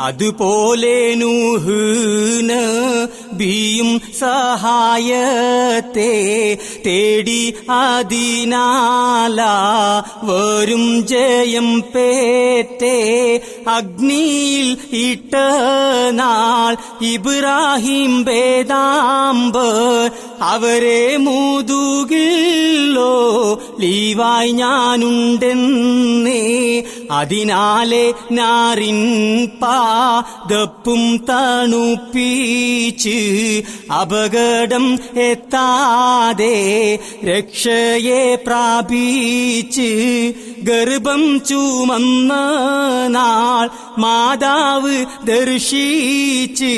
അതുപോലെ നൂഹന ബിയും സഹായത്തെ തേടി അതിനാല വരും ജയം പേറ്റേ. അഗ്നിയിൽ ഇട്ട നാൾ ഇബ്രാഹിം വേദാംബർ അവരെ മുതുകില്ലോ. ലീവായി ഞാനുണ്ടെന്നേ അതിനാലെ നാറിൻ പാദപ്പും തണുപ്പീച്ച് അപകടം എത്താതെ രക്ഷയെ പ്രാപിച്ച് ഗർഭം ചുമന്ന നാൾ മാതാവ് ദർശിച്ച്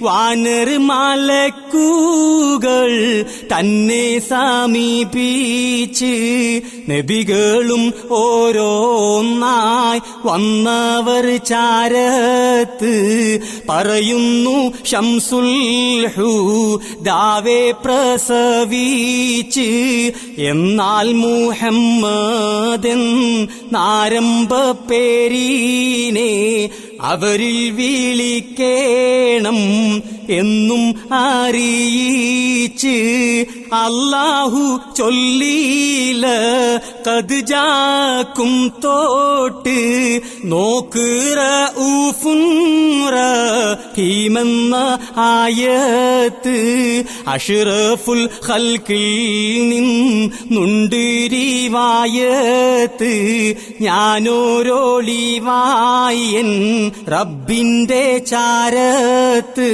വാനർ മലക്കൂകൾ തന്നെ സമീപിച്ച് നബികളും ഓരോന്നായി വന്നവർ ചാരത്ത് പറയുന്നു ഷംസുൽ ദാവേ പ്രസവിച്ച്. എന്നാൽ മുഹമ്മദൻ നാരംഭ പേരീനെ അവരിൽ വീളിക്കേണം എന്നും അറിയിച്ച് അല്ലാഹു ചൊല്ലീല കതുജാക്കും തോട്ട്. നോക്കുറ ഊഫുറ ഭീമെന്ന ആയത്ത്. അഷുറഫുൽ ഹൽക്കിൽ നിന്നുണ്ട് രീവായത്ത് ഞാനോരോളിവായൻ റബ്ബിന്റെ ചാരത്ത്.